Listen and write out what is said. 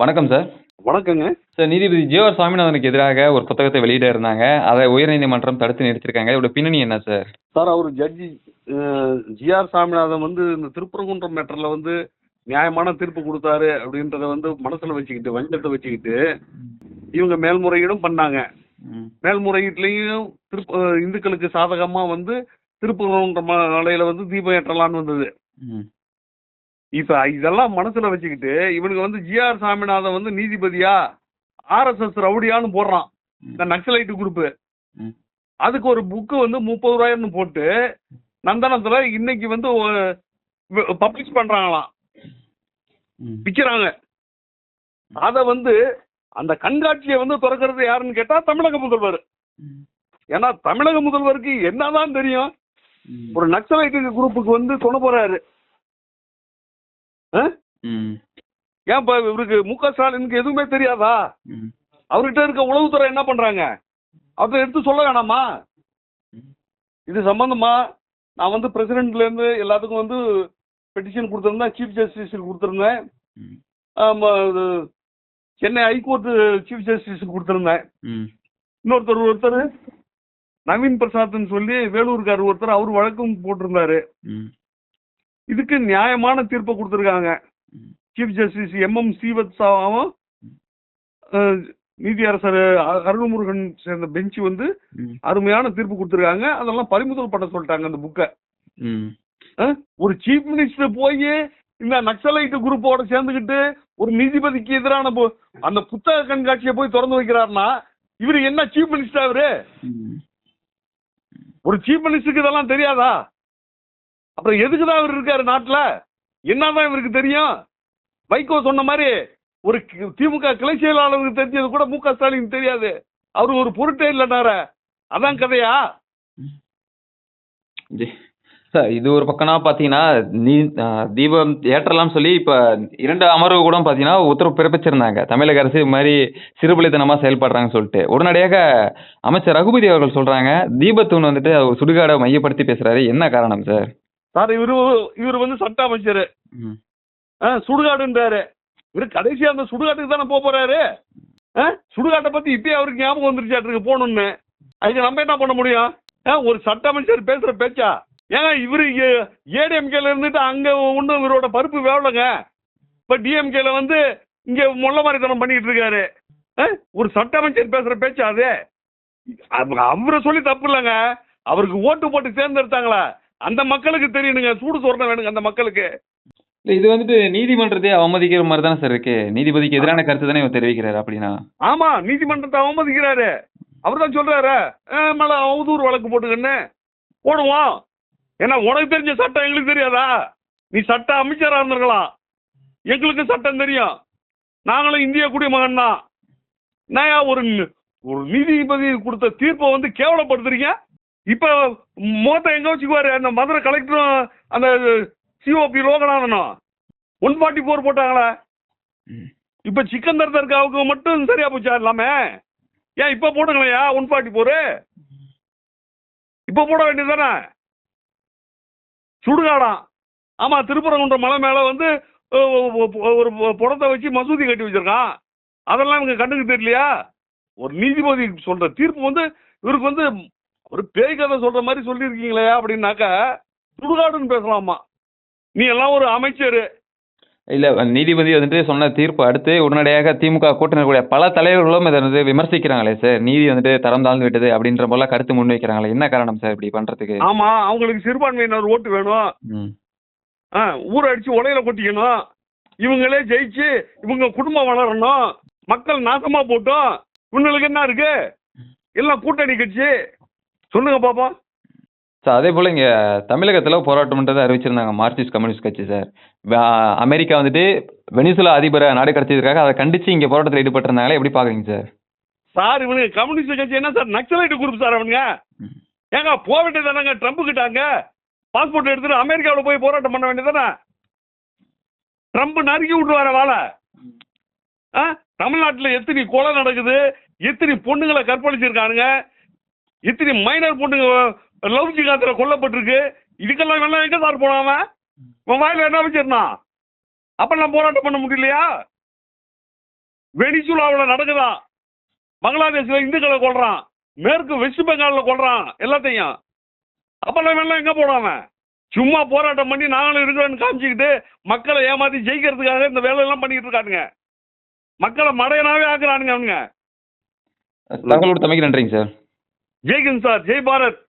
வணக்கம் சார் வணக்கங்க. சார் நீதிபதி ஜிஆர் சுவாமிநாதனுக்கு எதிராக ஒரு புத்தகத்தை வெளியிட இருந்தாங்க. அதை உயர்நீதிமன்றம் தடுத்து நிறுத்திருக்காங்க இதோட பின்னணி என்ன சார் சார் அவர் ஜட்ஜி ஜிஆர் சாமிநாதன் வந்து இந்த திருப்பரங்குன்றம் மேட்டரில் வந்து நியாயமான தீர்ப்பு கொடுத்தாரு அப்படின்றத வந்து மனசில் வச்சுக்கிட்டு வஞ்சத்தை வச்சுக்கிட்டு இவங்க மேல்முறையீடும் பண்ணாங்க. மேல்முறையீட்லேயும் திருப்ப இந்துக்களுக்கு சாதகமாக வந்து திருப்பரங்குன்றம் மலையில் வந்து தீபம் ஏற்றலான்னு வந்தது. இப்போ இதெல்லாம் மனசில் வச்சுக்கிட்டு இவனுக்கு வந்து ஜிஆர் சாமிநாதன் வந்து நீதிபதியா ஆர்எஸ்எஸ் ரவுடியான்னு போடுறான். இந்த நக்சலைட்டு குரூப்பு அதுக்கு ஒரு புக்கு வந்து முப்பது ரூபாய்னு போட்டு நந்தனத்துல இன்னைக்கு வந்து பப்ளிஷ் பண்றாங்களாம். விற்கிறாங்க அதை வந்து அந்த கண்காட்சியை வந்து திறக்கிறது யாருன்னு கேட்டா தமிழக முதல்வர். ஏன்னா தமிழக முதல்வருக்கு என்னதான் தெரியும். ஒரு நக்சலைட்டு குரூப்புக்கு வந்து துணை போறாரு. ஆ? ஏன் இப்ப இவருக்கு மு க. ஸ்டாலினுக்கு எதுவுமே தெரியாதா? அவர்கிட்ட இருக்க உளவுத்துறை என்ன பண்றாங்க? அதை எடுத்து சொல்ல வேணாமா? இது சம்பந்தமா நான் வந்து பிரசிடென்ட்ல இருந்து எல்லாத்துக்கும் வந்து பெட்டிஷன் கொடுத்துருந்தேன் சீஃப் ஜஸ்டிஸுக்கு கொடுத்துருந்தேன். சென்னை ஹைகோர்ட்டு சீஃப் ஜஸ்டிஸுக்கு கொடுத்துருந்தேன். இன்னொருத்தர் ஒருத்தர் நவீன் பிரசாத்னு சொல்லி வேலூர்கார் ஒருத்தர் அவர் வழக்கும் போட்டிருந்தாரு. இதுக்கு நியாயமான தீர்ப்பை கொடுத்துருக்காங்க. சீஃப் ஜஸ்டிஸ் எம்எம் சீவத்சாவும் அஹ், நீதியரசர் அ- அருள்முருகன் சேர்ந்த பெஞ்ச் வந்து அருமையான தீர்ப்பு கொடுத்துருக்காங்க. அதெல்லாம் பறிமுதல் பண்ண சொல்லிட்டாங்க அந்த புக்கை ஒரு சீஃப் மினிஸ்டர் போய் இந்த நக்சலைட் குரூப்போட சேர்ந்துக்கிட்டு ஒரு நீதிபதிக்கு எதிரான அந்த புத்தக கண்காட்சியை போய் திறந்து வைக்கிறாருன்னா இவர் என்ன சீஃப் மினிஸ்டர் அவரு? ஒரு சீஃப் மினிஸ்டருக்கு இதெல்லாம் தெரியாதா? அப்புறம் எதுக்கு தான் இவர் இருக்காரு நாட்டில்? என்னதான் இவருக்கு தெரியும்? வைகோ சொன்ன மாதிரி ஒரு கி- திமுக கிளை செயலாளருக்கு தெரிஞ்சது கூட மு க. ஸ்டாலின் தெரியாது. அவர் ஒரு பொருட்டே இல்லைனார அதான் கதையா? ஜி- சார் இது ஒரு பக்கம்னா பார்த்தீங்கன்னா நீ தீபம் ஏற்றலாம் சொல்லி இப்போ இரண்டு அமர்வு கூட பார்த்தீங்கன்னா உத்தரவு பிறப்பிச்சிருந்தாங்க. தமிழக அரசு இது மாதிரி சிறுபலித்தனமாக செயல்படுறாங்கன்னு சொல்லிட்டு. உடனடியாக அமைச்சர் ரகுபதி அவர்கள் சொல்கிறாங்க தீபத்தூன் வந்துட்டு அவர் சுடுகாடை மையப்படுத்தி பேசுகிறாரு என்ன காரணம் சார்? சார் இவரு இவர் வந்து சட்ட அமைச்சர். ம். ஆ, சுடுகாடுன்றாரு. இவரு கடைசியா அந்த சுடுகாட்டுக்கு தானே போக போறாரு? ஆ, சுடுகாட்டை பத்தி இப்பயே அவருக்கு ஞாபகம் வந்துருச்சாட்டுருக்கு போகணும்னு. அதுக்கு நம்ம என்ன பண்ண முடியும்? ஆ, ஒரு சட்ட அமைச்சர் பேசுற பேச்சா? ஏங்க இவரு ஏடிஎம்கேல இருந்துட்டு அங்க ஒன்றும் இவரோட பருப்பு வேவலைங்க. இப்ப டிஎம்கேல வந்து இங்க முள்ள மாதிரித்தனம் பண்ணிட்டு இருக்காரு ஆ, ஒரு சட்ட அமைச்சர் பேசுற பேச்சா அது? அவ- அவரை சொல்லி தப்பு இல்லைங்க. அவருக்கு ஓட்டு போட்டு தேர்ந்தெடுத்தாங்களா? அந்த மக்களுக்கு தெரியணுங்க. சூடு சொரணை வேணுங்க அந்த மக்களுக்கு. இல்லை இது வந்துட்டு நீதிமன்றத்தை அவமதிக்கிற மாதிரி தானே சார் இருக்கு? நீதிபதிக்கு எதிரான கருத்து தானே இவர் தெரிவிக்கிறாரு அப்படின்னா? ஆமா நீதிமன்றத்தை அவமதிக்கிறாரு. அவர் தான் சொல்றாரு. "அஹ், மேல அவதூறு வழக்கு போட்டுக்கன்னு. போடுவோம். ஏன்னா உனக்கு தெரிஞ்ச சட்டம் எங்களுக்கு தெரியாதா? நீ சட்ட அமைச்சரா இருந்திருக்கலாம். எங்களுக்கு சட்டம் தெரியும். நாங்களும் இந்திய குடிமகன் தான். நான் ஒரு ஒரு நீதிபதி கொடுத்த தீர்ப்பை வந்து கேவலப்படுத்துறீங்க? இப்ப மோத்த எங்க வச்சுக்குவாரு? அந்த மதுரை கலெக்டரும் அந்த சிஓபி லோகநாதனும் ஒன் ஃபார்ட்டி ஃபோர் போட்டாங்களே. இப்ப சிக்கந்தர் தர்காவுக்கு மட்டும் சரியா போச்சா எல்லாமே? ஏன் இப்ப போடுங்களையா ஒன் ஃபார்ட்டி ஃபோரு இப்ப போட வேண்டியதுதானே? சுடுகாடாம். ஆமா திருப்பரங்குன்றம் மலை மேல வந்து ஒரு புடத்தை வச்சு மசூதி கட்டி வச்சிருக்கான். அதெல்லாம் இவங்க கண்ணுக்கு தெரியலையா? ஒரு நீதிபதி சொல்ற தீர்ப்பு வந்து இவருக்கு வந்து ஒரு பேய் கதை சொல்ற மாதிரி சொல்லியிருக்கீங்களே அப்படின்னாக்கா சுடுகாடுன்னு பேசலாமா? நீ எல்லாம் ஒரு அமைச்சர். இல்ல நீதிபதி வந்துட்டு சொன்ன தீர்ப்பு அடுத்து உடனடியாக திமுக கூட்டணி கூடிய பல தலைவர்களும் இதை வந்து விமர்சிக்கிறாங்களே சார். நீதி வந்துட்டு தரம் தாழ்ந்து விட்டது அப்படின்ற போல கருத்து முன்வைக்கிறாங்களே என்ன காரணம் சார் இப்படி பண்றதுக்கு? ஆமா அவங்களுக்கு சிறுபான்மையினர் ஓட்டு வேணும். ஆ, ஊரை அடிச்சு உலையில கொட்டிக்கணும். இவங்களே ஜெயிச்சு இவங்க குடும்பம் வளரணும். மக்கள் நாசமா போட்டோம். இவங்களுக்கு என்ன இருக்கு? எல்லாம் கூட்டணி கட்சி. சொல்லுங்க பாப்போம் சார் அதே போல் இங்கே தமிழகத்தில் போராட்டம்ன்றதை அறிவிச்சிருந்தாங்க மார்க்சிஸ்ட் கம்யூனிஸ்ட் கட்சி சார். அமெரிக்கா வந்துட்டு வெனிசுலா அதிபரை நாடு கடத்தியதுக்காக அதை கண்டித்து இங்கே போராட்டத்தில் ஈடுபட்டிருந்தாங்களே எப்படி பார்க்குறீங்க சார்? சார் இவனுக்கு கம்யூனிஸ்ட் கட்சி என்ன சார் நக்சலைட் குரூப் சார் அவனுங்க. ஏங்க போக வேண்டியதானங்க ட்ரம்ப் கிட்டாங்க பாஸ்போர்ட் எடுத்துட்டு அமெரிக்காவில் போய் போராட்டம் பண்ண வேண்டியதானே ட்ரம்ப் நறுக்கி விட்டுருவார வாழை ஆ தமிழ்நாட்டில் எத்தனை கொலை நடக்குது எத்தனை பொண்ணுங்களை கற்பழிச்சிருக்கானுங்க? எத்தனை மைனர் பொண்ணுங்க லவ் ஜிகாத்தில் கொல்லப்பட்டிருக்கு. இதுக்கெல்லாம் வேணா எங்க சார் போனான் அவன்? அவன் வாயில என்ன வச்சிருந்தான் அப்பெல்லாம் போராட்டம் பண்ண முடியலையா? வெனிசுலாவில் நடக்குதான். பங்களாதேஷில் இந்துக்களை கொள்றான் மேற்கு வெஸ்ட் பெங்காலில் கொள்றான் எல்லாத்தையும். அப்பெல்லாம் வேணா எங்கே போடாம சும்மா போராட்டம் பண்ணி நாங்களும் இருக்கிறோன்னு காமிச்சிக்கிட்டு மக்களை ஏமாத்தி ஜெயிக்கிறதுக்காக இந்த வேலையெல்லாம் பண்ணிக்கிட்டு இருக்கானுங்க. மக்களை மடையனாவே ஆக்குறானுங்க அவனுங்க. தகவல் கொடுத்தமைக்கு நன்றிங்க சார் जय हिंद सर जय भारत